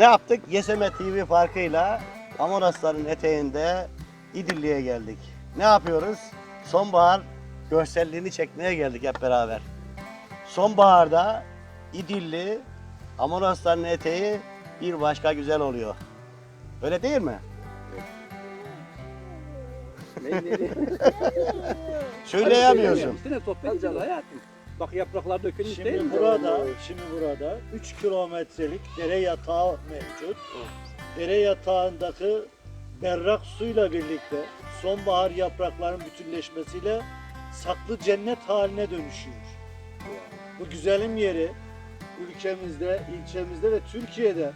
Ne yaptık? Yeseme TV farkıyla Amorasların eteğinde İdilli'ye geldik. Ne yapıyoruz? Sonbahar görselliğini çekmeye geldik hep beraber. Sonbaharda İdilli, Amorasların eteği bir başka güzel oluyor. Öyle değil mi? Söyleyemiyorsun. Üstüne sohbet hayatım. Bak yapraklar dökülmüş değil Şimdi mi? burada, şimdi burada 3 kilometrelik dere yatağı mevcut. Dere yatağındaki berrak suyla birlikte sonbahar yaprakların bütünleşmesiyle saklı cennet haline dönüşüyor. Bu güzelim yeri ülkemizde, ilçemizde ve Türkiye'de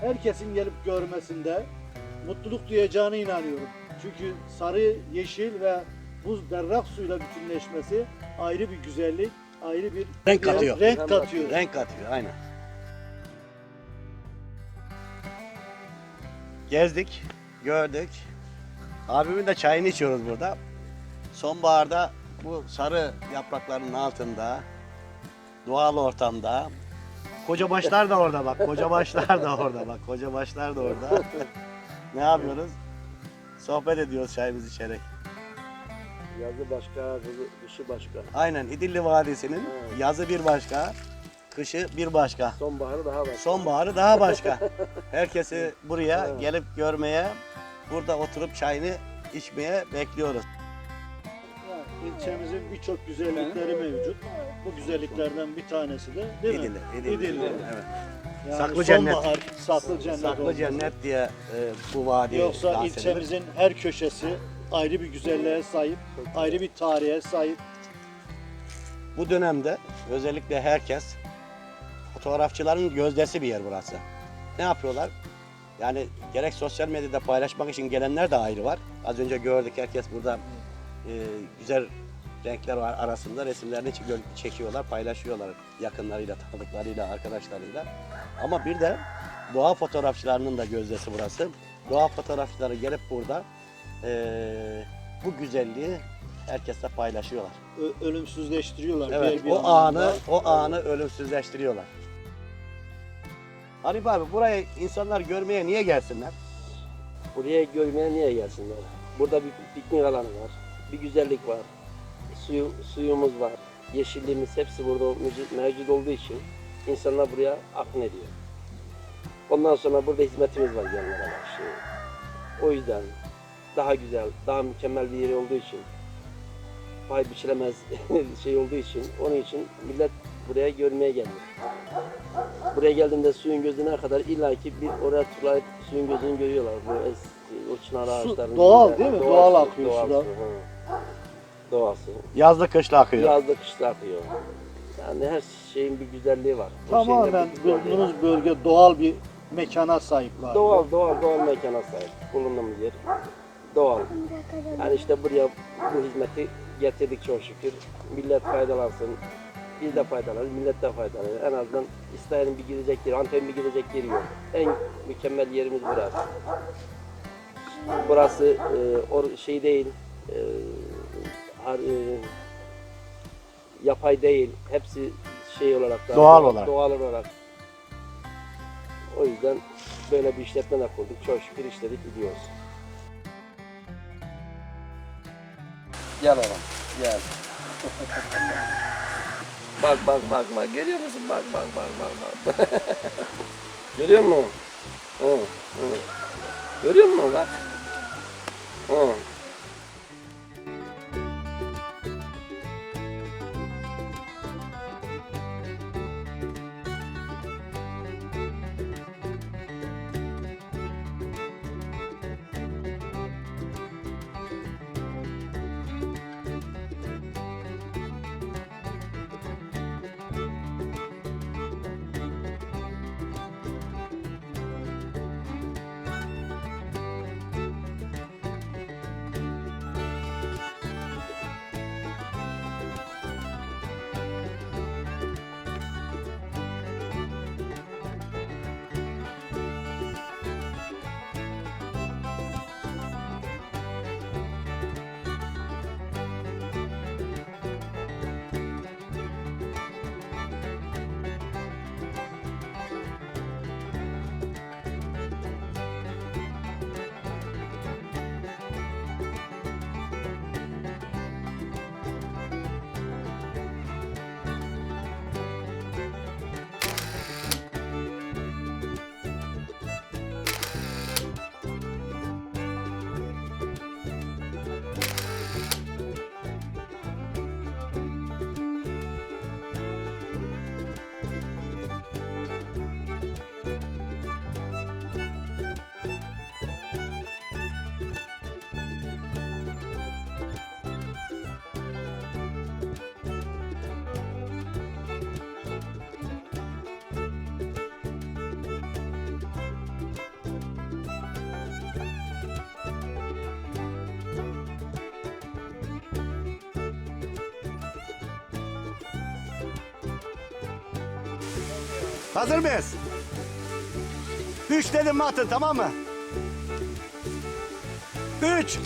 herkesin gelip görmesinde mutluluk duyacağına inanıyorum. Çünkü sarı, yeşil ve buz berrak suyla bütünleşmesi ayrı bir güzellik, ayrı bir Renk katıyor. Renk katıyor. Renk katıyor aynen. Gezdik, gördük. Abimin de çayını içiyoruz burada. Sonbaharda bu sarı yaprakların altında, doğal ortamda. Koca başlar da orada bak, koca başlar da orada bak, koca başlar da orada. ne yapıyoruz? Sohbet ediyoruz çayımızı içerek. Yazı başka, kışı- başka. Aynen İdilli Vadisi'nin Evet. yazı bir başka, kışı bir başka. Sonbaharı daha başka. Sonbaharı daha başka. Herkesi buraya Evet. gelip görmeye, burada oturup çayını içmeye bekliyoruz. İlçemizin birçok güzellikleri mevcut. Bu güzelliklerden bir tanesi de değil mi? İdilli, İdilli. İdilli. Evet. Yani Saklı cennet. sonbahar, saklı cennet. Saklı cennet diye e, bu vadi Yoksa ilçemizin her köşesi ayrı bir güzelliğe sahip, ayrı bir tarihe sahip. Bu dönemde özellikle herkes fotoğrafçıların gözdesi bir yer burası. Ne yapıyorlar? Yani gerek sosyal medyada paylaşmak için gelenler de ayrı var. Az önce gördük herkes burada e, güzel renkler var arasında resimlerini çek- çekiyorlar, paylaşıyorlar yakınlarıyla, tanıdıklarıyla, arkadaşlarıyla. Ama bir de doğa fotoğrafçılarının da gözdesi burası. Doğa fotoğrafçıları gelip burada e, bu güzelliği herkesle paylaşıyorlar. Ö- ölümsüzleştiriyorlar. Evet, bir o anlamda. anı, o anı ölümsüzleştiriyorlar. Arif abi buraya insanlar görmeye niye gelsinler? Buraya görmeye niye gelsinler? Burada bir piknik alanı var. Bir güzellik var. Suyu, suyumuz var. Yeşilliğimiz hepsi burada mevcut, mevcut olduğu için insanlar buraya akın ediyor. Ondan sonra burada hizmetimiz var genel olarak. Şey. O yüzden daha güzel, daha mükemmel bir yeri olduğu için pay biçilemez şey olduğu için onun için millet buraya görmeye geliyor. Buraya geldiğinde suyun gözüne kadar illaki bir oraya turlayıp suyun gözünü görüyorlar. Bu eski, o çınar ağaçlarının. doğal değil mi? Doğal Doğal su, akıyor doğal sular. su, hı. Doğası. Yazlı kışlı akıyor. Yazda kışta akıyor. Yani her şeyin bir güzelliği var. Tamamen var. bulunduğunuz bölge doğal bir mekana sahip galiba. Doğal, doğal, doğal mekana sahip. Bulunduğumuz yer. Doğal. Yani işte buraya bu hizmeti getirdik çok şükür. Millet faydalansın. Biz de faydalanırız, millet de faydalanır. En azından İsrail'in bir gidecek yeri, Antep'in bir gidecek yeri yok. En mükemmel yerimiz burası. Burası e, or şey değil, e, har- e, yapay değil. Hepsi şey olarak da Doğal olarak. Doğal olarak. O yüzden böyle bir işletme de kurduk. Çok şükür işledik gidiyoruz. Gel oğlum, gel. bak bak bak bak görüyor musun? Bak bak bak bak bak. görüyor musun? Hı, hı. Görüyor musun bak? Hı. Hazır mıyız? Üç dedim mi atın tamam mı? Üç,